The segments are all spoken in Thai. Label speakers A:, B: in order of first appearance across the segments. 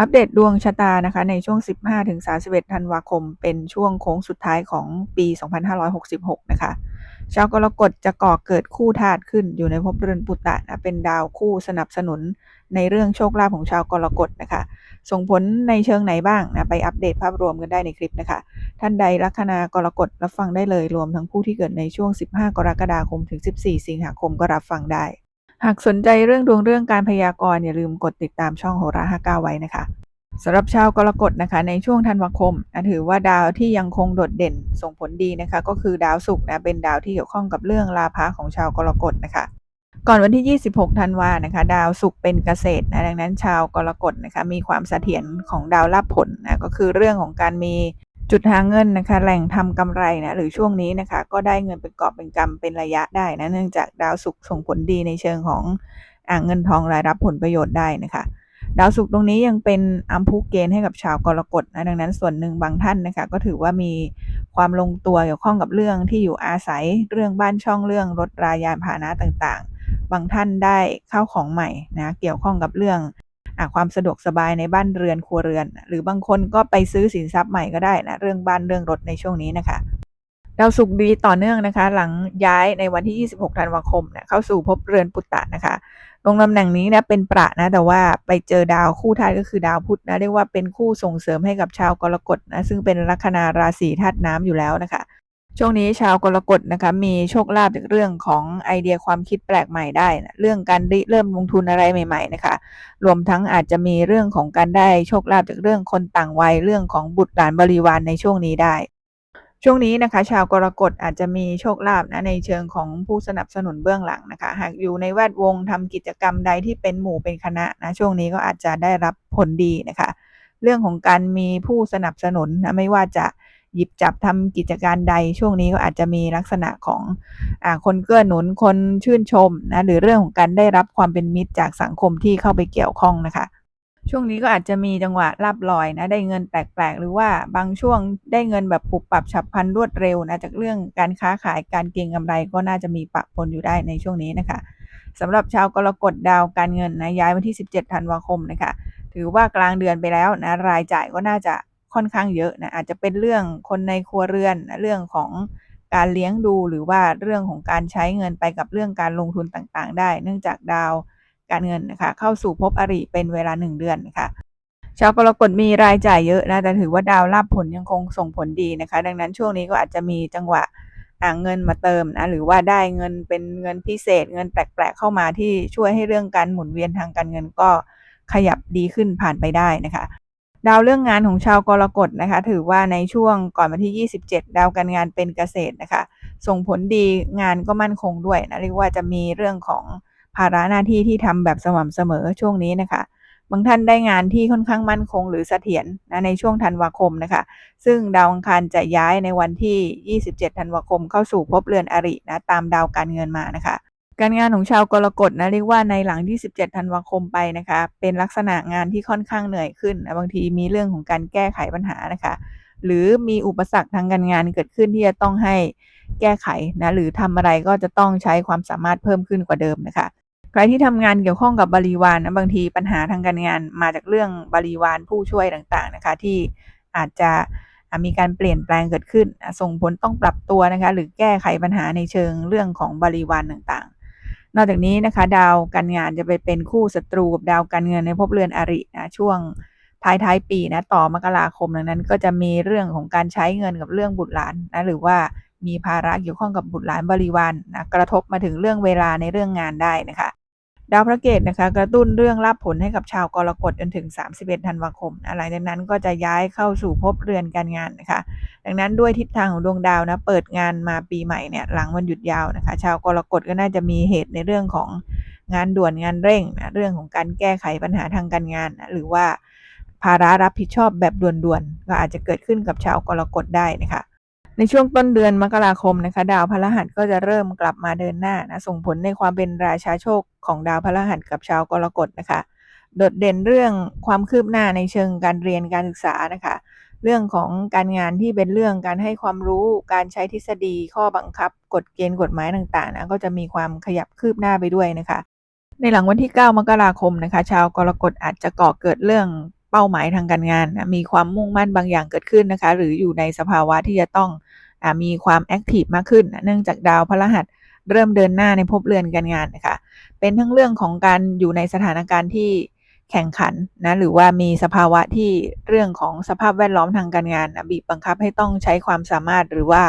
A: อัปเดตดวงชะตานะคะในช่วง 15-31 ธันวาคม เป็นช่วงโค้งสุดท้ายของปี 2566 นะคะ ชาวกรกฎจะก่อเกิดคู่ธาตุขึ้นอยู่ในภพเรือนปุตตะนะเป็นดาวคู่สนับสนุนในเรื่องโชคลาภของชาวกรกฎนะคะ ส่งผลในเชิงไหนบ้างนะไปอัปเดตภาพรวมกันได้ในคลิปนะคะ ท่านใดลัคนากรกฎรับฟังได้เลยรวมทั้งผู้ที่เกิดในช่วง 15 กรกฎาคมถึง 14 สิงหาคมก็รับฟังได้ หากสนใจเรื่องดวงเรื่องการพยากรณ์อย่าลืมกดติดตามช่องโหรา59ไว้นะคะสำหรับชาวกรกฎนะคะ ในช่วงธันวาคมนถือว่าดาวที่ยังคงโดดเด่นส่งผลดีนะคะ ก็คือดาวศุกร์นะเป็นดาวที่เกี่ยวข้องกับเรื่องลาภะของชาวกรกฎนะคะ ก่อนวันที่ 26 ธันวานะคะ ดาวศุกร์เป็นเกษตรนะดังนั้นชาวกรกฎนะคะมีความเสถียรของดาวลาภผลนะก็คือเรื่องของการมี จุดหาเงินนะคะ แหล่งทำกำไรนะหรือช่วงนี้นะคะ ก็ได้เงินเป็นกอบเป็นกำเป็นระยะได้นะเนื่องจากดาวศุกร์ส่งผลดีในเชิงของอ่างเงินทองรายรับผลประโยชน์ได้นะคะดาวศุกร์ตรงนี้ยังเป็นอัมพุเกณฑ์ให้กับชาวกรกฎนะดังนั้นส่วนหนึ่งบางท่านนะคะก็ถือว่ามีความลงตัวเกี่ยวข้องกับเรื่องที่อยู่อาศัยเรื่องบ้านช่องเรื่องรถรายานพาหนะต่างๆ บางท่านได้เข้าของใหม่นะเกี่ยวข้องกับเรื่อง ความสะดวกสบายในบ้านเรือนครัวเรือน หรือบางคนก็ไปซื้อสินทรัพย์ใหม่ก็ได้นะเรื่องบ้านเรื่องรถในช่วงนี้นะคะดาวศุกร์ดีต่อเนื่องนะคะ หลังย้ายในวันที่ 26 ธันวาคมนะเข้าสู่ภพเรือนปุตตะนะคะลงตำแหน่งนี้นะเป็นประนะแต่ว่าไปเจอดาวคู่ธาตุก็คือดาวพุธนะเรียกว่าเป็นคู่ส่งเสริมให้กับชาวกรกฎนะซึ่งเป็นลัคนาราศีธาตุน้ำอยู่แล้วนะคะ ช่วงนี้ชาวกรกฎนะคะมีโชคลาภจากเรื่องของไอเดียความคิดแปลกใหม่ได้นะเรื่องการเริ่มลงทุนอะไรใหม่ ๆ นะคะ รวมทั้งอาจจะมีเรื่องของการได้โชคลาภจากเรื่องคนต่างวัยเรื่องของบุตรหลานบริวารในช่วงนี้ได้ ช่วงนี้นะคะ ชาวกรกฎอาจจะมีโชคลาภนะในเชิงของผู้สนับสนุนเบื้องหลังนะคะ หากอยู่ในแวดวงทำกิจกรรมใดที่เป็นหมู่เป็นคณะนะช่วงนี้ก็อาจจะได้รับผลดีนะคะ เรื่องของการมีผู้สนับสนุนนะไม่ว่าจะ หยิบจับทำกิจการใดช่วงนี้ก็อาจจะมีลักษณะของอคนเกื้อหนุนคนชื่นชมนะหรือเรื่องของการได้รับความเป็นมิตรจากสังคมที่เข้าไปเกี่ยวข้องนะคะ ช่วงนี้ก็อาจจะมีจังหวะรับลอยนะได้เงินแปลกๆ หรือว่าบางช่วงได้เงินแบบปุบปรับฉับพลันรวดเร็วนะจากเรื่องการค้าขายการเก็งกำไรก็น่าจะมีปะปนอยู่ได้ในช่วงนี้นะคะสำหรับชาวกรกฎดาวการเงินนะย้ายวันที่ 17 ธันวาคมนะคะถือว่ากลางเดือนไปแล้วนะรายจ่ายก็น่าจะ ค่อนข้างเยอะนะอาจจะเป็นเรื่องคนในครัวเรือนนะเรื่องของการเลี้ยงดูหรือว่าเรื่องของการใช้เงินไปกับเรื่องการลงทุนต่างๆ ได้ เนื่องจากดาวการเงินนะคะเข้าสู่ภพอริเป็นเวลา 1 เดือนนะคะชาวกรกฎมีรายจ่ายเยอะนะแต่ถือว่าดาวรับผลยังคงส่งผลดีนะคะ ดังนั้นช่วงนี้ก็อาจจะมีจังหวะอ่างเงินมาเติมนะหรือว่าได้เงินเป็นเงินพิเศษ เงินแปลกๆเข้ามาที่ช่วยให้เรื่องการหมุนเวียนทางการเงินก็ขยับดีขึ้นผ่านไปได้นะคะ ดาวเรื่องงานของชาวกรกฎนะคะ ถือว่าในช่วงก่อนวันที่ 27 ดาวการงานเป็นเกษตรนะคะ ส่งผลดีงานก็มั่นคงด้วยนะเรียกว่าจะมีเรื่องของภาระหน้าที่ที่ทำแบบสม่ำเสมอช่วงนี้นะคะ บางท่านได้งานที่ค่อนข้างมั่นคงหรือเสถียรนะในช่วงธันวาคมนะคะ ซึ่งดาวอังคารจะย้ายในวันที่ 27 ธันวาคมเข้าสู่ภพเรือนอรินะตามดาวการเงินมานะคะ การงานของชาวกรกฎนะเรียกว่าในหลังที่ 17ธันวาคมไปนะคะ เป็นลักษณะงานที่ค่อนข้างเหนื่อยขึ้นนะบางทีมีเรื่องของการแก้ไขปัญหานะคะ หรือมีอุปสรรคทางการงานเกิดขึ้นที่จะต้องให้แก้ไขนะหรือทำอะไรก็จะต้องใช้ความสามารถเพิ่มขึ้นกว่าเดิมนะคะใครที่ทำงานเกี่ยวข้องกับบริวารนะบางทีปัญหาทางการงานมาจากเรื่องบริวารผู้ช่วยต่างๆนะคะ ที่อาจจะมีการเปลี่ยนแปลงเกิดขึ้น ส่งผลต้องปรับตัวนะคะ หรือแก้ไขปัญหาในเชิงเรื่องของบริวารต่างๆ นอกจากนี้นะคะ ดาวการงานจะไปเป็นคู่ศัตรูกับดาวการเงินในภพเรือนอรินะช่วงท้ายท้ายปีนะต่อมกราคมดังนั้น ก็จะมีเรื่องของการใช้เงินกับเรื่องบุตรหลานนะหรือว่ามีภาระเกี่ยวข้องกับบุตรหลานบริวารนะกระทบมาถึงเรื่องเวลาในเรื่องงานได้นะคะ ดาวพระเกตนะคะกระตุ้นเรื่องรับผลให้กับชาวกรกฎจนถึง 31 ธันวาคมหลังจากนั้นก็จะย้ายเข้าสู่ภพเรือนการงานนะคะ ดังนั้นด้วยทิศทางของดวงดาวนะเปิดงานมาปีใหม่เนี่ยหลังวันหยุดยาวนะคะ ชาวกรกฎก็น่าจะมีเหตุในเรื่องของงานด่วนงานเร่งนะเรื่องของการแก้ไขปัญหาทางการงานนะหรือว่าภาระรับผิดชอบแบบด่วนๆก็อาจจะเกิดขึ้นกับชาวกรกฎได้นะคะ ในช่วงต้นเดือนมกราคมนะคะ ดาวพฤหัสก็จะเริ่มกลับมาเดินหน้านะส่งผลในความเป็นราชาโชคของดาวพฤหัสกับชาวกรกฎนะคะ โดดเด่นเรื่องความคืบหน้าในเชิงการเรียนการศึกษานะคะ เรื่องของการงานที่เป็นเรื่องการให้ความรู้การใช้ทฤษฎีข้อบังคับ กฎเกณฑ์กฎหมายต่างๆนะก็จะมีความขยับคืบหน้าไปด้วยนะคะ ในหลังวันที่ 9 มกราคมนะคะ ชาวกรกฎอาจจะก่อเกิดเรื่อง เป้าหมายทางการงานนะมีความมุ่งมั่นบางอย่างเกิดขึ้นนะคะ หรืออยู่ในสภาวะที่จะต้องอมีความแอคทีฟมากขึ้น เนื่องจากดาวพฤหัสเริ่มเดินหน้าในภพเรือนการงานนะคะ เป็นทั้งเรื่องของการอยู่ในสถานการณ์ที่แข่งขันนะหรือว่ามีสภาวะที่เรื่องของสภาพแวดล้อมทางการงานนะบีบบังคับให้ต้องใช้ความสามารถหรือว่า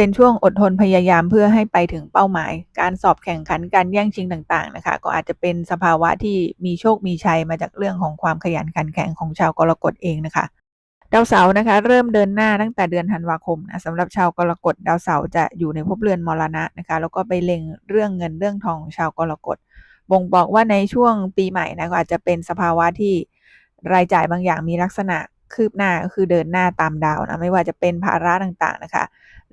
A: เป็นช่วงอดทนพยายามเพื่อให้ไปถึงเป้าหมาย การสอบแข่งขันการแย่งชิงต่างๆนะคะ ก็อาจจะเป็นสภาวะที่มีโชคมีชัยมาจากเรื่องของความขยันขันแข็งของชาวกรกฎเองนะคะ ดาวเสาร์นะคะ เริ่มเดินหน้าตั้งแต่เดือนธันวาคมนะสำหรับชาวกรกฎดาวเสาร์จะอยู่ในภพเรือนมรณะนะคะ แล้วก็ไปเล็งเรื่องเงินเรื่องทองของชาวกรกฎบ่งบอกว่าในช่วงปีใหม่นะก็อาจจะเป็นสภาวะที่รายจ่ายบางอย่างมีลักษณะคืบหน้าก็คือเดินหน้าตามดาวนะไม่ว่าจะเป็นภาระต่างๆนะคะ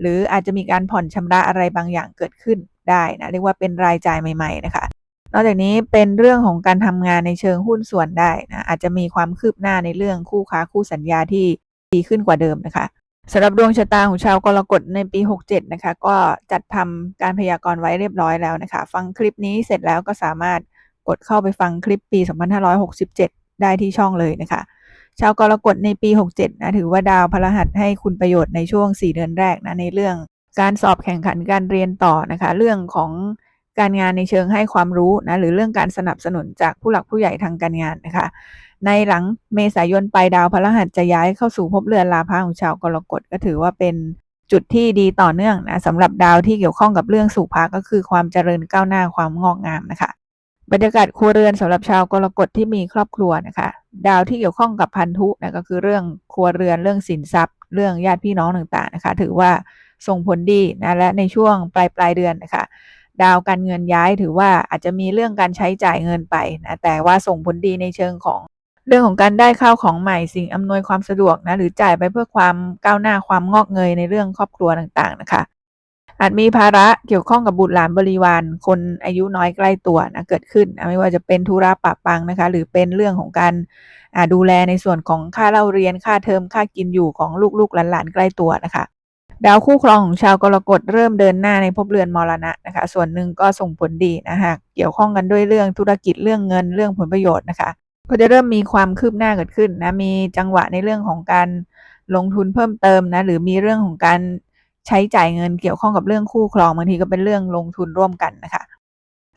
A: หรืออาจจะมีการผ่อนชำระอะไรบางอย่างเกิดขึ้นได้นะเรียกว่าเป็นรายจ่ายใหม่ ๆ นะคะ นอกจากนี้เป็นเรื่องของการทำงานในเชิงหุ้นส่วนได้นะอาจจะมีความคืบหน้าในเรื่องคู่ค้าคู่สัญญาที่ดีขึ้นกว่าเดิมนะคะสำหรับดวงชะตาของชาวกรกฎในปี 67 นะคะ ก็จัดทำการพยากรณ์ไว้เรียบร้อยแล้วนะคะ ฟังคลิปนี้เสร็จแล้วก็สามารถกดเข้าไปฟังคลิปปี 2567 ได้ที่ช่องเลยนะคะ ชาวกรกฎในปี 67 นะถือว่าดาวพฤหัสให้คุณประโยชน์ในช่วง 4 เดือนแรกนะในเรื่องการสอบแข่งขันการเรียนต่อนะคะ เรื่องของการงานในเชิงให้ความรู้นะหรือเรื่องการสนับสนุนจากผู้หลักผู้ใหญ่ทางการงานนะคะ ในหลังเมษายนไปดาวพฤหัสจะย้ายเข้าสู่ภพเรือนลาภของชาวกรกฎก็ถือว่าเป็นจุดที่ดีต่อเนื่องนะสำหรับดาวที่เกี่ยวข้องกับเรื่องสุภาก็คือความเจริญก้าวหน้าความงอกงามนะคะ บรรยากาศครัวเรือนสำหรับชาวกรกฎที่มีครอบครัวนะคะ ดาวที่เกี่ยวข้องกับพันธุนะก็คือเรื่องครัวเรือนเรื่องสินทรัพย์ เรื่องญาติพี่น้องต่างๆนะคะ ถือว่าส่งผลดีนะและในช่วงปลายปลายเดือนนะคะ ดาวการเงินย้ายถือว่าอาจจะมีเรื่องการใช้จ่ายเงินไปนะแต่ว่าส่งผลดีในเชิงของเรื่องของการได้ข้าวของใหม่สิ่งอำนวยความสะดวกนะหรือจ่ายไปเพื่อความก้าวหน้าความงอกเงยในเรื่องครอบครัวต่างๆนะคะ อาจมีภาระเกี่ยวข้องกับบุตรหลานบริวาร คนอายุน้อยใกล้ตัวนะเกิดขึ้น ไม่ว่าจะเป็นธุระปะปังนะคะ หรือเป็นเรื่องของการดูแลในส่วนของค่าเล่าเรียนค่าเทอมค่ากินอยู่ของลูกๆหลานๆใกล้ตัวนะคะดาวคู่ครองของชาวกรกฎเริ่มเดินหน้าในภพเรือนมรณะนะคะ ส่วนหนึ่งก็ส่งผลดีนะคะเกี่ยวข้องกันด้วยเรื่องธุรกิจเรื่องเงินเรื่องผลประโยชน์นะคะ ก็จะเริ่มมีความคืบหน้าเกิดขึ้นนะมีจังหวะในเรื่องของการลงทุนเพิ่มเติมนะหรือมีเรื่องของการ ใช้จ่ายเงินเกี่ยวข้องกับเรื่องคู่ครองบางทีก็เป็นเรื่องลงทุนร่วมกันนะคะ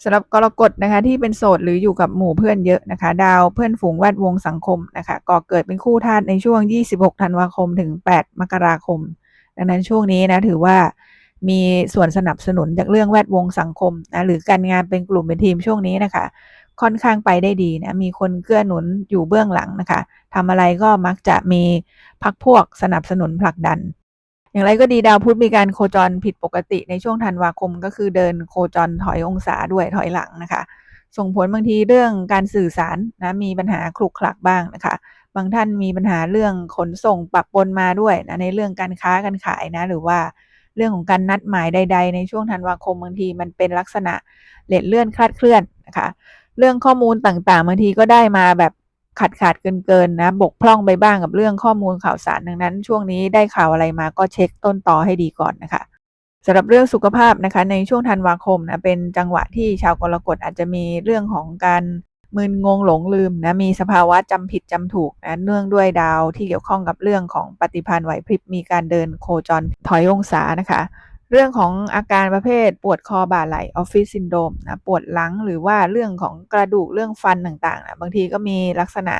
A: สำหรับกรกฎนะคะที่เป็นโสดหรืออยู่กับหมู่เพื่อนเยอะนะคะ ดาวเพื่อนฝูงแวดวงสังคมนะคะก่อเกิดเป็นคู่ธาตุในช่วง 26 ธันวาคมถึง 8 มกราคม ดังนั้นช่วงนี้นะถือว่ามีส่วนสนับสนุนจากเรื่องแวดวงสังคมนะหรือการงานเป็นกลุ่มเป็นทีมช่วงนี้นะคะ ค่อนข้างไปได้ดีนะมีคนเกื้อหนุนอยู่เบื้องหลังนะคะทำอะไรก็มักจะมีพักพวกสนับสนุนผลักดัน อย่างไรก็ดีดาวพุธมีการโคจรผิดปกติในช่วงธันวาคมก็คือเดินโคจรถอยองศาด้วยถอยหลังนะคะ ส่งผลบางทีเรื่องการสื่อสารนะมีปัญหาคลุกคลักบ้างนะคะ บางท่านมีปัญหาเรื่องขนส่งปะปนมาด้วยนะในเรื่องการค้าการขายนะหรือว่าเรื่องของการนัดหมายใด ๆ ในช่วงธันวาคมบางทีมันเป็นลักษณะเลทเลื่อนคลาดเคลื่อนนะคะ เรื่องข้อมูลต่างๆบางทีก็ได้มาแบบ ขาดขาดเกินเกินนะบกพร่องไปบ้างกับเรื่องข้อมูลข่าวสารดังนั้น ช่วงนี้ได้ข่าวอะไรมาก็เช็คต้นตอให้ดีก่อนนะคะสำหรับเรื่องสุขภาพนะคะในช่วงธันวาคมนะเป็นจังหวะที่ชาวกรกฎอาจจะมีเรื่องของการมึนงงหลงลืมนะมีสภาวะจำผิดจำถูกนะเนื่องด้วยดาวที่เกี่ยวข้องกับเรื่องของปฏิพันธ์ไหวพริบมีการเดินโคจรถอยองศานะคะ เรื่องของอาการประเภทปวดคอบ่าไหล่ออฟฟิศซินโดมนะปวดหลังหรือว่าเรื่องของกระดูกเรื่องฟันต่างๆนะบางทีก็มีลักษณะ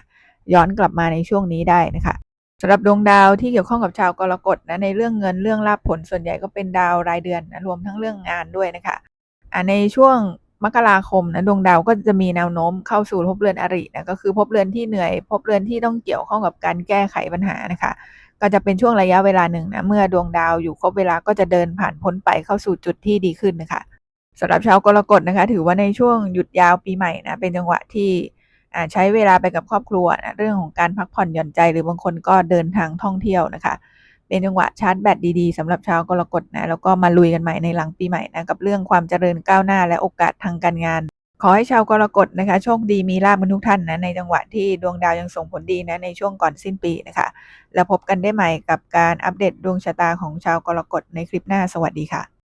A: ย้อนกลับมาในช่วงนี้ได้นะคะสำหรับดวงดาวที่เกี่ยวข้องกับชาวกรกฎนะในเรื่องเงินเรื่องลาภผลส่วนใหญ่ก็เป็นดาวรายเดือนนะรวมทั้งเรื่องงานด้วยนะคะอ่าในช่วงมกราคมนะดวงดาวก็จะมีแนวโน้มเข้าสู่ภพเรือนอรินะก็คือภพเรือนที่เหนื่อยภพเรือนที่ต้องเกี่ยวข้องกับการแก้ไขปัญหานะคะ ก็จะเป็นช่วงระยะเวลาหนึ่งนะเมื่อดวงดาวอยู่ครบเวลาก็จะเดินผ่านพ้นไปเข้าสู่จุดที่ดีขึ้นนะคะสำหรับชาวกรกฎนะคะ ถือว่าในช่วงหยุดยาวปีใหม่นะเป็นจังหวะที่ใช้เวลาไปกับครอบครัวนะเรื่องของการพักผ่อนหย่อนใจหรือบางคนก็เดินทางท่องเที่ยวนะคะ เป็นจังหวะชาร์จแบตดีๆสำหรับชาวกรกฎนะแล้วก็มาลุยกันใหม่ในหลังปีใหม่นะกับเรื่องความเจริญก้าวหน้าและโอกาสทางการงาน ขอให้ชาวกรกฎนะคะโชคดีมีลาบกันทุกท่านนะในจังหวะที่ดวงดาวยังส่งผลดีนะในช่วงก่อนสิ้นปีนะคะ แล้วพบกันได้ใหม่กับการอัปเดตดวงชะตาของชาวกรกฎในคลิปหน้าสวัสดีค่ะ